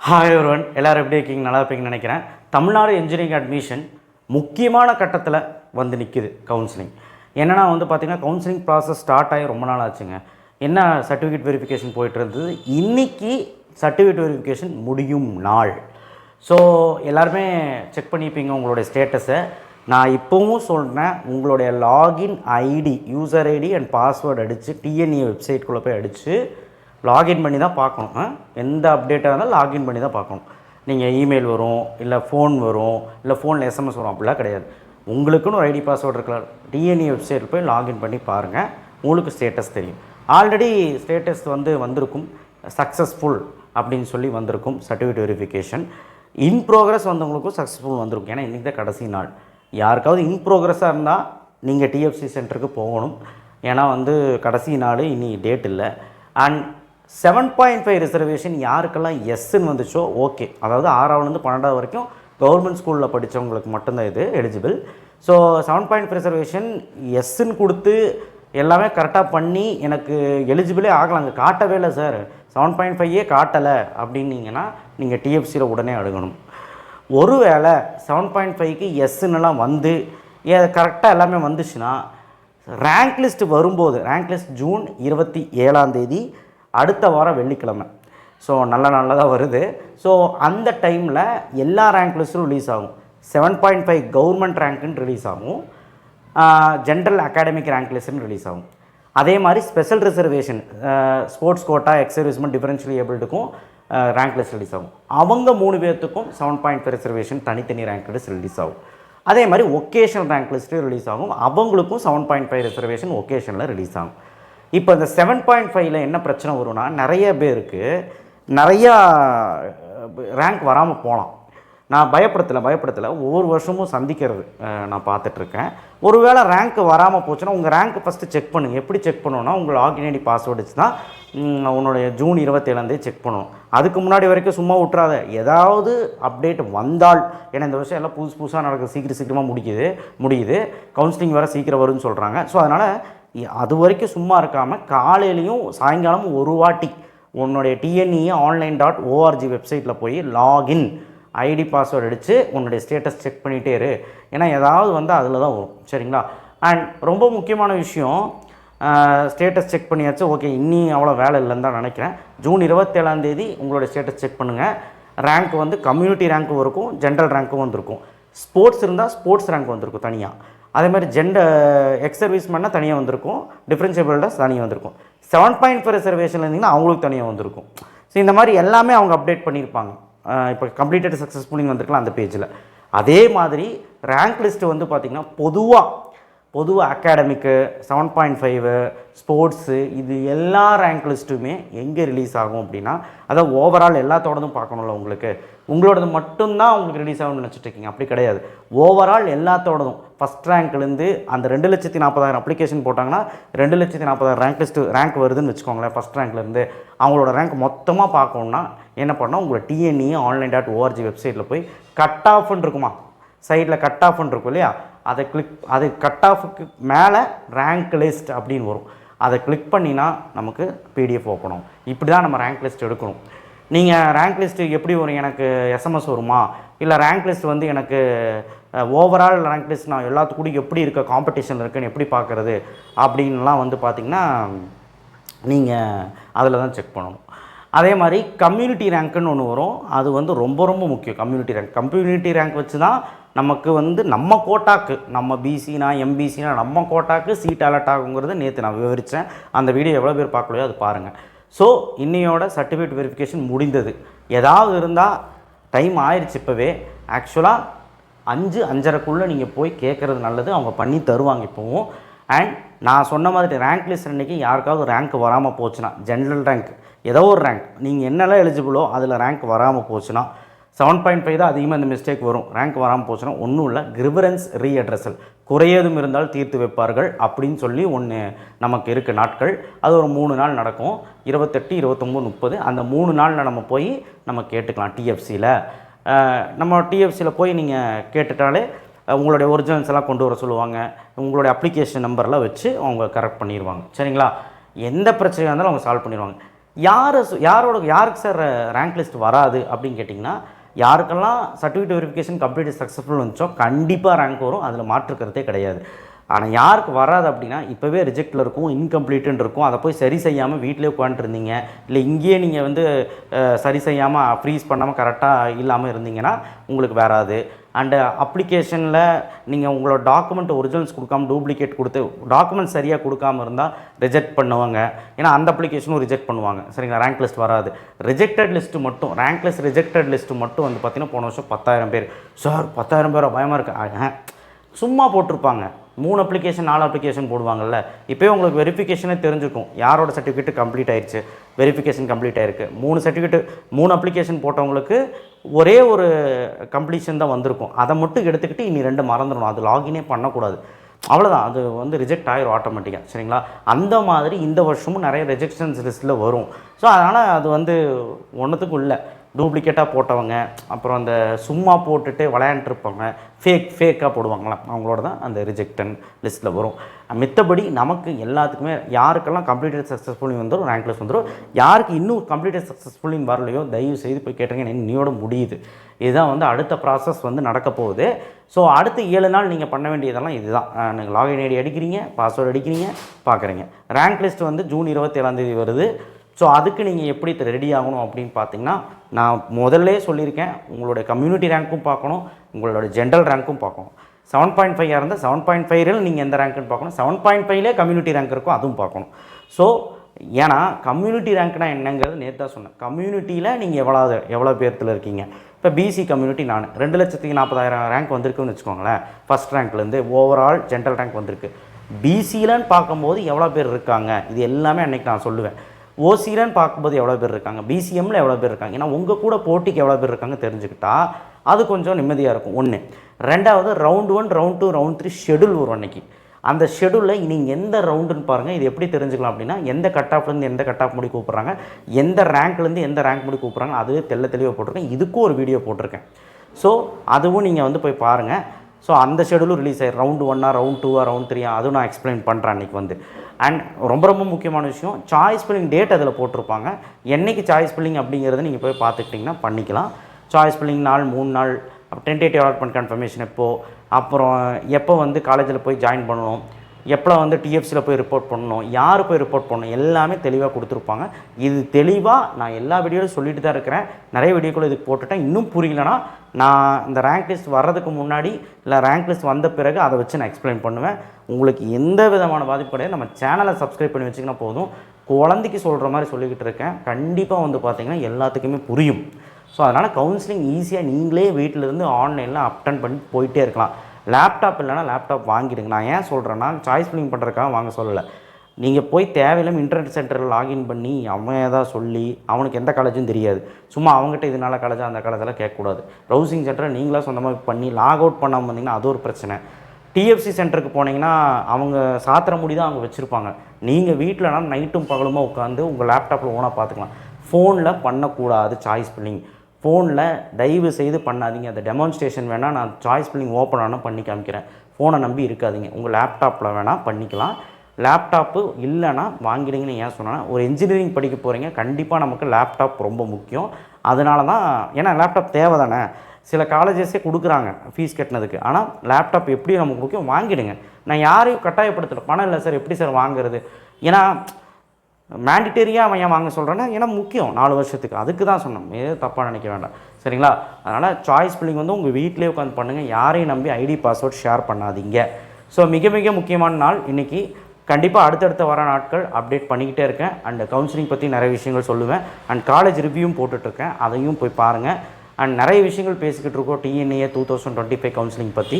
Hi ஒருவன் எல்லோரும் எப்படி இருக்கீங்க? நல்லா இருப்பீங்கன்னு நினைக்கிறேன். தமிழ்நாடு இன்ஜினியரிங் அட்மிஷன் முக்கியமான கட்டத்தில் வந்து நிற்கிது கவுன்சிலிங் என்னன்னா வந்து பார்த்திங்கன்னா கவுன்சிலிங் ப்ராசஸ் ஸ்டார்ட் ஆகி ரொம்ப நாள் ஆச்சுங்க. என்ன சர்டிஃபிகேட் வெரிஃபிகேஷன் போயிட்டு இருந்தது? இன்றைக்கி சர்டிஃபிகேட் வெரிஃபிகேஷன் முடியும் நாள். ஸோ எல்லாருமே செக் பண்ணிப்பீங்க உங்களுடைய ஸ்டேட்டஸை நான் இப்போவும் சொல்கிறேன் உங்களுடைய login ID user ID and password அடித்து டிஎன்இ வெப்சைட்குள்ளே போய் அடித்து லாகின் பண்ணி தான் பார்க்கணும். எந்த அப்டேட்டாக இருந்தாலும் லாகின் பண்ணி தான் பார்க்கணும். நீங்கள் இமெயில் வரும் இல்லை ஃபோன் வரும் இல்லை ஃபோனில் எஸ்எம்எஸ் வரும் அப்படிலாம் கிடையாது. உங்களுக்குன்னு ஒரு ஐடி பாஸ்வேர்டு இருக்கலாம். டிஎன்இ வெப்சைட்டில் போய் லாகின் பண்ணி பாருங்கள் உங்களுக்கு ஸ்டேட்டஸ் தெரியும். ஆல்ரெடி ஸ்டேட்டஸ் வந்து வந்திருக்கும். சக்ஸஸ்ஃபுல் அப்படின்னு சொல்லி வந்திருக்கும் சர்டிஃபிகேட் வெரிஃபிகேஷன் இன் ப்ரோக்ரஸ் வந்தவங்களுக்கும் சக்ஸஸ்ஃபுல் வந்திருக்கும். ஏன்னா இன்றைக்கி தான் கடைசி நாள். யாருக்காவது இன் ப்ரோக்ரஸாக இருந்தால் நீங்கள் டிஎஃப்சி சென்டருக்கு போகணும். ஏன்னா வந்து கடைசி நாள் இனி டேட் இல்லை. And seven point five reservation யாருக்கெல்லாம் எஸ்ன்னு வந்துச்சோ ஓகே அதாவது ஆறாவதுலேருந்து பன்னெண்டாவது வரைக்கும் கவர்மெண்ட் ஸ்கூலில் படித்தவங்களுக்கு மட்டும்தான் இது eligible so seven point five reservation எஸ்ன்னு கொடுத்து எல்லாமே கரெக்டாக பண்ணி எனக்கு எலிஜிபிளே ஆகலாம். அங்கே காட்டவே இல்லை சார் செவன் பாயிண்ட் ஃபைவே காட்டலை அப்படின்னீங்கன்னா நீங்கள் டிஎஃப்சியில் உடனே அணுகணும். ஒருவேளை செவன் பாயிண்ட் ஃபைவ்க்கு எஸ்ன்னுலாம் வந்து கரெக்டாக எல்லாமே வந்துச்சுன்னா ரேங்க் லிஸ்ட் வரும்போது ரேங்க் லிஸ்ட் ஜூன் இருபத்தி ஏழாம் தேதி அடுத்த வாரம் வெள்ளிக்கிழமை. ஸோ நல்ல நல்லதாக வருது. ஸோ அந்த டைமில் எல்லா ரேங்க் லிஸ்ட்டும் ரிலீஸ் ஆகும். செவன் பாயிண்ட் ஃபைவ் கவர்மெண்ட் ரேங்க்குன்னு ரிலீஸ் ஆகும். ஜென்ரல் அகாடமிக் ரேங்க் லிஸ்ட்னு ரிலீஸ் ஆகும். அதே மாதிரி special reservation sports quota ex servicemen ஏபிள்டுக்கும் rank list release ஆகும். அவங்க மூணு பேர்த்துக்கும் செவன் பாயிண்ட் ஃபைவ் ரிசர்வேஷன் தனித்தனி ரேங்க் லிஸ்ட் ரிலீஸ் ஆகும். அதே மாதிரி ஒகேஷனல் ரேங்க் லிஸ்ட்டு ரிலீஸ் ஆகும். அவங்களுக்கும் செவன் பாயிண்ட் ஃபைவ் ரிசர்வேஷன் ஒகேஷனில் ரிலீஸ் ஆகும். இப்போ இந்த செவன் பாயிண்ட் ஃபைவ்ல என்ன பிரச்சனை வரும்னா நிறைய பேருக்கு நிறையா ரேங்க் வராமல் போகலாம் நான் பயப்படுத்தலை பயப்படுத்தலை. ஒவ்வொரு வருஷமும் சந்திக்கிறது நான் பார்த்துட்ருக்கேன். ஒருவேளை ரேங்க் வராமல் போச்சுன்னா உங்கள் ரேங்க் ஃபஸ்ட்டு செக் பண்ணுங்கள் எப்படி செக் பண்ணணும்னா உங்கள் லாகின் ஐடி பாஸ்வேர்டு வச்சு தான் உன்னுடைய ஜூன் இருபத்தேழாந்தே செக் பண்ணணும் அதுக்கு முன்னாடி வரைக்கும் சும்மா விட்றாத ஏதாவது அப்டேட் வந்தால் ஏன்னா இந்த வருஷம் எல்லாம் புதுசு புதுசாக நடக்குது. சீக்கிரம் சீக்கிரமாக முடிக்குது முடியுது. கவுன்சிலிங் வேறு சீக்கிரம் வரும்னு சொல்கிறாங்க ஸோ அதனால் அது வரைக்கும் சும்மா இருக்காமல் காலையிலையும் சாயங்காலமும் ஒரு வாட்டி உன்னுடைய டிஎன்இஏ ஆன்லைன் டாட் ஓஆர்ஜி வெப்சைட்டில் போய் லாகின் ஐடி பாஸ்வேர்டு அடித்து உன்னுடைய ஸ்டேட்டஸ் செக் பண்ணிகிட்டே இரு. ஏன்னா ஏதாவது வந்து அதில் தான் வரும். சரிங்களா? அண்ட் ரொம்ப முக்கியமான விஷயம் ஸ்டேட்டஸ் செக் பண்ணியாச்சு. ஓகே இன்னி அவ்வளோ வேலை இல்லைன்னு தான் நினைக்கிறேன். ஜூன் இருபத்தேழாம் தேதி உங்களுடைய ஸ்டேட்டஸ் செக் பண்ணுங்கள் ரேங்க் வந்து கம்யூனிட்டி ரேங்க்கும் இருக்கும் ஜென்ரல் ரேங்க்கும் வந்திருக்கும். ஸ்போர்ட்ஸ் இருந்தால் ஸ்போர்ட்ஸ் ரேங்க் வந்திருக்கும் தனியாக அதே மாதிரி ஜெண்டர் எக்ஸ் பண்ணால் தனியாக வந்திருக்கும். டிஃப்ரென்ஷியபிள்டாஸ் தனியாக வந்திருக்கும். செவன் பாயிண்ட் ஃபைவ் ரிசர்வேஷன் இருந்தீங்கன்னா அவங்களுக்கு தனியாக வந்திருக்கும். ஸோ இந்த மாதிரி எல்லாமே அவங்க அப்டேட் பண்ணியிருப்பாங்க. இப்போ கம்ப்ளீட்டட் சக்ஸஸ்ஃபுல்லிங் வந்திருக்கலாம் அந்த பேஜில் அதே மாதிரி ரேங்க் லிஸ்ட்டு வந்து பார்த்திங்கன்னா பொதுவாக பொதுவாக அகாடமிக்கு செவன் பாயிண்ட் ஃபைவு ஸ்போர்ட்ஸு இது எல்லா ரேங்க் லிஸ்ட்டுமே எங்கே ரிலீஸ் ஆகும் அப்படின்னா அதை ஓவரால் எல்லாத்தோடதும் பார்க்கணும்ல உங்களுக்கு. உங்களோடது மட்டும்தான் உங்களுக்கு ரிலீஸ் ஆகும்னு நினச்சிட்டு இருக்கீங்க. அப்படி கிடையாது. ஓவரால் எல்லாத்தோடதும் ஃபஸ்ட் ரேங்க்லேருந்து அந்த ரெண்டு லட்சத்தி நாற்பதாயிரம் அப்ளிகேஷன் போட்டாங்கன்னா ரெண்டு லட்சத்தி நாற்பதாயிரம் ரேங்க் லிஸ்ட்டு ரேங்க் வருதுன்னு வச்சுக்கோங்களேன் ஃபஸ்ட் ரேங்க்லேருந்து அவங்களோட ரேங்க் மொத்தமாக பார்க்கணுன்னா என்ன பண்ணால் உங்களோட டிஎன்இ ஆன்லைன் டாட் ஓஆர்ஜி வெப்சைட்டில் போய் கட் ஆஃப்னு இருக்குமா? சைடில் கட் ஆஃப்னு இருக்கும் இல்லையா? அதை கிளிக் அது கட் ஆஃபுக்கு மேலே ரேங்க் லிஸ்ட் அப்படின்னு வரும். அதை கிளிக் பண்ணினா நமக்கு பிடிஎஃப் ஓப்பன் ஆகும். இப்படி தான் நம்ம ரேங்க் லிஸ்ட் எடுக்கணும். நீங்கள் ரேங்க் லிஸ்ட்டு எப்படி வரும்? எனக்கு எஸ்எம்எஸ் வருமா? இல்லை ரேங்க் லிஸ்ட் வந்து எனக்கு ஓவரால் ரேங்க் லிஸ்ட் நான் எல்லாத்து எப்படி இருக்க காம்படிஷன் இருக்குன்னு எப்படி பார்க்குறது? அப்படின்லாம் வந்து பார்த்திங்கன்னா நீங்கள் அதில் தான் செக் பண்ணணும். அதே மாதிரி கம்யூனிட்டி ரேங்க்குன்னு ஒன்று வரும். அது வந்து ரொம்ப ரொம்ப முக்கியம். கம்யூனிட்டி ரேங்க் கம்யூனிட்டி ரேங்க் வச்சு தான் நமக்கு வந்து நம்ம கோட்டாக்கு நம்ம பிசினா எம்பிசினா நம்ம கோட்டாக்கு சீட் அலர்ட் ஆகுங்கிறது நேற்று நான் விவரித்தேன் அந்த வீடியோ எவ்வளோ பேர் பார்க்கலையோ அது பாருங்கள் ஸோ இன்னையோட சர்டிஃபிகேட் வெரிஃபிகேஷன் முடிந்தது. ஏதாவது இருந்தால் டைம் ஆயிடுச்சு இப்போவே. ஆக்சுவலாக அஞ்சு அஞ்சரைக்குள்ளே நீங்கள் போய் கேட்குறது நல்லது. அவங்க பண்ணி தருவாங்க இப்போவும். அண்ட் நான் சொன்ன மாதிரி ரேங்க் லிஸ்ட் அன்றைக்கி யாருக்காவது ரேங்க் வராமல் போச்சுன்னா ஜென்ரல் ரேங்க் ஏதோ ஒரு ரேங்க் நீங்கள் என்னெல்லாம் எலிஜிபிளோ அதில் ரேங்க் வராமல் போச்சுன்னா செவன் பாயிண்ட் ஃபைவ் தான் அதிகமாக இந்த மிஸ்டேக் வரும். ரேங்க் வராமல் போச்சுன்னா ஒன்றும் இல்லை. கிரிவரன்ஸ் ரீஅட்ரஸல் குறையதும் இருந்தால் தீர்த்து வைப்பார்கள் அப்படின்னு சொல்லி ஒன்று நமக்கு இருக்குது நாட்கள். அது ஒரு மூணு நாள் நடக்கும். இருபத்தெட்டு இருபத்தொம்போது முப்பது அந்த மூணு நாளில் நம்ம போய் நம்ம கேட்டுக்கலாம் டிஎஃப்சியில் நம்ம டிஎஃப்சியில் போய் நீங்கள் கேட்டுட்டாலே உங்களுடைய ஒரிஜினல்ஸ் எல்லாம் கொண்டு வர சொல்லுவாங்க. உங்களுடைய அப்ளிகேஷன் நம்பர்லாம் வச்சு அவங்க கரெக்ட் பண்ணிடுவாங்க சரிங்களா? எந்த பிரச்சனையாக இருந்தாலும் அவங்க சால்வ் பண்ணிடுவாங்க யார் யாரோட யாருக்கு சார் ரேங்க் லிஸ்ட் வராது அப்படின்னு கேட்டிங்கன்னா யாருக்கெல்லாம் சர்டிஃபிகேட் வெரிஃபிகேஷன் கம்ப்ளீட் சக்ஸஸ்ஃபுல் வந்துச்சோ கண்டிப்பாக ரேங்க் வரும். அதில் மாற்றுக்கிறதே கிடையாது. ஆனால் யாருக்கு வராது அப்படின்னா இப்போவே ரிஜெக்டில் இருக்கும் இன்கம்ப்ளீட்டுன்னு இருக்கும். அதை போய் சரி செய்யாமல் வீட்டிலே உட்காந்துருந்தீங்க இல்லை இங்கேயே நீங்கள் வந்து சரி செய்யாமல் ஃப்ரீஸ் பண்ணாமல் கரெக்டாக இல்லாமல் இருந்தீங்கன்னா உங்களுக்கு வராது. அண்டு அப்ளிகேஷனில் நீங்கள் உங்களோட டாக்குமெண்ட் ஒரிஜினல்ஸ் கொடுக்காம டூப்ளிகேட் கொடுத்து டாக்குமெண்ட் சரியாக கொடுக்காம இருந்தால் ரிஜெக்ட் பண்ணுவாங்க. ஏன்னா அந்த அப்ளிகேஷனும் ரிஜெக்ட் பண்ணுவாங்க. சரிங்களா? ரேங்க் லிஸ்ட் வராது. ரிஜெக்டட் லிஸ்ட்டு மட்டும் ரேங்க் லிஸ்ட் ரிஜெக்டட் லிஸ்ட்டு மட்டும் வந்து பார்த்தீங்கன்னா போன வருஷம் பத்தாயிரம் பேர். சார் பத்தாயிரம் பேர்? பயமாக இருக்கு? சும்மா போட்டிருப்பாங்க. மூணு அப்ளிகேஷன் நாலு அப்ளிகேஷன் போடுவாங்கல்ல இப்போயே உங்களுக்கு வெரிஃபிகேஷனே தெரிஞ்சுக்கும் யாரோட சர்டிஃபிகேட் கம்ப்ளீட் ஆயிடுச்சு வெரிஃபிகேஷன் கம்ப்ளீட் ஆயிருக்கு. மூணு சர்டிஃபிகேட் மூணு அப்ளிகேஷன் போட்டவங்களுக்கு ஒரே ஒரு கம்ப்ளீஷன் தான் வந்திருக்கும். அதை மட்டும் எடுத்துக்கிட்டு இனி ரெண்டு மறந்துடணும். அது லாகினே பண்ணக்கூடாது. அவ்வளோதான் அது வந்து ரிஜெக்ட் ஆயிரும் ஆட்டோமேட்டிக்காக சரிங்களா? அந்த மாதிரி இந்த வருஷமும் நிறைய ரிஜெக்ஷன்ஸ் லிஸ்ட்டில் வரும். ஸோ அதனால் அது வந்து ஒன்றுத்துக்கும் இல்லை. டூப்ளிகேட்டாக போட்டவங்க அப்புறம் அந்த சும்மா போட்டுட்டு விளையாண்டுருப்பாங்க ஃபேக் ஃபேக்காக போடுவாங்களாம் அவங்களோட தான் அந்த ரிஜெக்டன் லிஸ்ட்டில் வரும். மித்தபடி நமக்கு எல்லாத்துக்குமே யாருக்கெல்லாம் கம்ப்ளீட்டட் சக்ஸஸ்ஃபுல்லி வந்துடும் ரேங்க் லிஸ்ட் வந்துடும் யாருக்கு இன்னும் கம்ப்ளீட்டட் சக்ஸஸ்ஃபுல்லி வரலையோ தயவு செய்து போய் கேட்டுருங்க இன்னையோட முடியுது. இதுதான் வந்து அடுத்த ப்ராசஸ் வந்து நடக்க போகுது. ஸோ அடுத்த ஏழு நாள் நீங்கள் பண்ண வேண்டியதெல்லாம் இதுதான். நீங்கள் லாகின் ஐடி அடிக்கிறீங்க பாஸ்வேர்டு அடிக்கிறீங்க பார்க்குறீங்க ரேங்க் லிஸ்ட் வந்து ஜூன் இருபத்தேழாந்தேதி வருது. ஸோ அதுக்கு நீங்கள் எப்படி ரெடி ஆகணும் அப்படின்னு பார்த்தீங்கன்னா நான் முதல்ல சொல்லியிருக்கேன் உங்களுடைய கம்யூனிட்டி ரேங்க்கும் பார்க்கணும் உங்களோட ஜென்ரல் ரேங்க்கும் பார்க்கணும். செவன் பாயிண்ட் ஃபைவ் இருந்தால் செவன் பாயிண்ட் ஃபைவ்ல நீங்கள் எந்த ரேங்க்குன்னு பார்க்கணும். செவன் பாயிண்ட் ஃபைவ்லே கம்யூனிட்டி ரேங்க் இருக்கும் அதுவும் பார்க்கணும். ஸோ ஏன்னா கம்யூனிட்டி ரேங்க்னா என்னங்கிறது நேற்று தான் சொன்னேன். கம்யூனிட்டியில் நீங்கள் எவ்வளோ எவ்வளோ பேர்த்தில் இருக்கீங்க? இப்போ பிசி கம்யூனிட்டி நான். ரெண்டு லட்சத்துக்கு நாற்பதாயிரம் ரேங்க் வந்திருக்குன்னு வச்சுக்கோங்களேன். ஃபஸ்ட் ரேங்க்லேருந்து ஓவரால் ஜென்ரல் ரேங்க் வந்திருக்கு. பிசியிலன்னு பார்க்கும்போது எவ்வளோ பேர் இருக்காங்க? இது எல்லாமே அன்றைக்கி நான் சொல்லுவேன். ஓசிலன்னு பார்க்கும்போது எவ்வளோ பேர் இருக்காங்க? பிசிஎம்மில் எவ்வளோ பேர் இருக்காங்க? ஏன்னா உங்கள் கூட போட்டிக்கு எவ்வளோ பேர் இருக்காங்க தெரிஞ்சுக்கிட்டா அது கொஞ்சம் நிம்மதியாக இருக்கும். ஒன்று ரெண்டாவது round one round two round three schedule வரும் அன்னைக்கு. அந்த ஷெடியூலில் நீங்கள் எந்த ரவுண்டுன்னு பாருங்கள் இது எப்படி தெரிஞ்சுக்கலாம் அப்படின்னா எந்த கட் ஆஃப்லேருந்து எந்த கட் ஆஃப் முடி கூப்பிட்றாங்க எந்த ரேங்க்லேருந்து எந்த ரேங்க் முடி கூப்பிட்றாங்க அதுவே தெள்ள தெளிவாக போட்டிருக்கேன். இதுக்கும் ஒரு வீடியோ போட்டிருக்கேன். ஸோ அதுவும் நீங்கள் வந்து போய் பாருங்கள் ஸோ அந்த ஷெடியூலும் ரிலீஸ் ஆகிடும் ரவுண்டு ஒன்னா ரவுண்ட் டூவா ரவுண்ட் த்ரீயா அதுவும் நான் எக்ஸ்பிளைன் பண்ணுறேன் அன்றைக்கி வந்து. அண்ட் ரொம்ப ரொம்ப முக்கியமான விஷயம் சாய்ஸ் பில்லிங் டேட் அதில் போட்டிருப்பாங்க. என்னைக்கு சாய்ஸ் பில்லிங் அப்படிங்கிறத நீங்கள் போய் பார்த்துக்கிட்டிங்கன்னா பண்ணிக்கலாம். சாய்ஸ் பில்லிங் நாள் மூணு நாள் டென்டேட்டிவ் அலாட்மெண்ட் கன்ஃபர்மேஷன் எப்போது அப்புறம் எப்போ வந்து காலேஜில் போய் ஜாயின் பண்ணணும் எப்போ வந்து டிஎஃப்சியில் போய் ரிப்போர்ட் பண்ணணும் யார் போய் ரிப்போர்ட் பண்ணணும் எல்லாமே தெளிவாக கொடுத்துருப்பாங்க. இது தெளிவாக நான் எல்லா வீடியோலையும் சொல்லிட்டு தான் இருக்கிறேன். நிறைய வீடியோக்குள்ளே இதுக்கு போட்டுட்டேன். இன்னும் புரியலனா நான் இந்த ரேங்க் லிஸ்ட் வர்றதுக்கு முன்னாடி இல்லை ரேங்க் லிஸ்ட் வந்த பிறகு அதை வச்சு நான் எக்ஸ்பிளைன் பண்ணுவேன். உங்களுக்கு எந்த விதமான பாதிப்பு கிடையாது. நம்ம சேனலை சப்ஸ்கிரைப் பண்ணி வச்சிங்கன்னா போதும். குழந்தைக்கு சொல்கிற மாதிரி சொல்லிக்கிட்டு இருக்கேன். கண்டிப்பாக வந்து பார்த்திங்கன்னா எல்லாத்துக்குமே புரியும். ஸோ அதனால் கவுன்சிலிங் ஈஸியாக நீங்களே வீட்டிலேருந்து ஆன்லைனில் அப்டன் பண்ணி போயிட்டே இருக்கலாம். லேப்டாப் இல்லைனா லேப்டாப் வாங்கிடுங்க. நான் ஏன் சொல்கிறேன்னா சாய்ஸ் ஃபில்லிங் பண்ணுறதுக்காக வாங்க சொல்லலை. நீங்கள் போய் தேவையில்லாமல் இன்டர்நெட் சென்டரில் லாகின் பண்ணி அவன் ஏதாவது சொல்லி அவனுக்கு எந்த காலேஜும் தெரியாது. சும்மா அவங்ககிட்ட இது நல்ல காலேஜா அந்த காலேஜெல்லாம் கேட்கக்கூடாது. ப்ரௌசிங் சென்டரை நீங்களாக சொந்தமாக பண்ணி லாக் அவுட் பண்ணாமல் வந்தீங்கன்னா அது ஒரு பிரச்சனை. டிஎஃப்சி சென்டருக்கு போனீங்கன்னா அவங்க சாத்திர முடி தான் அவங்க வச்சுருப்பாங்க. நீங்கள் வீட்டிலனா நைட்டும் பகலுமா உட்காந்து உங்கள் லேப்டாப்பில் ஓனாக பார்த்துக்கலாம். ஃபோனில் பண்ணக்கூடாது சாய்ஸ் ஃபில்லிங் ஃபோனில் தயவு செய்து பண்ணாதீங்க. அந்த டெமான்ஸ்ட்ரேஷன் வேணால் நான் சாய்ஸ் ஃபில்லிங் ஓப்பன் ஆனால் பண்ணி காமிக்கிறேன். ஃபோனை நம்பி இருக்காதீங்க. உங்கள் லேப்டாப்பில் வேணால் பண்ணிக்கலாம். லேப்டாப்பு இல்லைன்னா வாங்கிடுங்கன்னு ஏன் சொன்னேன்னா ஒரு இன்ஜினியரிங் படிக்க போகிறீங்க கண்டிப்பாக நமக்கு லேப்டாப் ரொம்ப முக்கியம். அதனால தான் ஏன்னா லேப்டாப் தேவை தானே. சில காலேஜஸே கொடுக்குறாங்க ஃபீஸ் கட்டினதுக்கு. ஆனால் லேப்டாப் எப்படி நமக்கு முக்கியம்? வாங்கிடுங்க. நான் யாரையும் கட்டாயப்படுத்தலை. பணம் இல்லை சார். எப்படி சார் வாங்குறது? ஏன்னா மேண்டிட்டரியாக அவன் ஏன் வாங்க சொல்கிறேன்னா ஏன்னா முக்கியம். நாலு வருஷத்துக்கு. அதுக்கு தான் சொன்னோம். ஏதோ தப்பாக நினைக்க வேண்டாம். சரிங்களா? அதனால் சாய்ஸ் பில்லிங் வந்து உங்கள் வீட்டிலே உட்காந்து பண்ணுங்கள் யாரையும் நம்பி ஐடி பாஸ்வேர்ட் ஷேர் பண்ணாதீங்க. ஸோ மிக மிக முக்கியமான நாள் இன்றைக்கி கண்டிப்பாக அடுத்தடுத்த வர நாட்கள் அப்டேட் பண்ணிக்கிட்டே இருக்கேன். அண்ட் கவுன்சிலிங் பற்றி நிறைய விஷயங்கள் சொல்லுவேன். அண்ட் காலேஜ் ரிவ்யூவும் போட்டுட்ருக்கேன் அதையும் போய் பாருங்கள் அண்ட் நிறைய விஷயங்கள் பேசிக்கிட்டு இருக்கோம். TNEA two thousand twenty five counselling பற்றி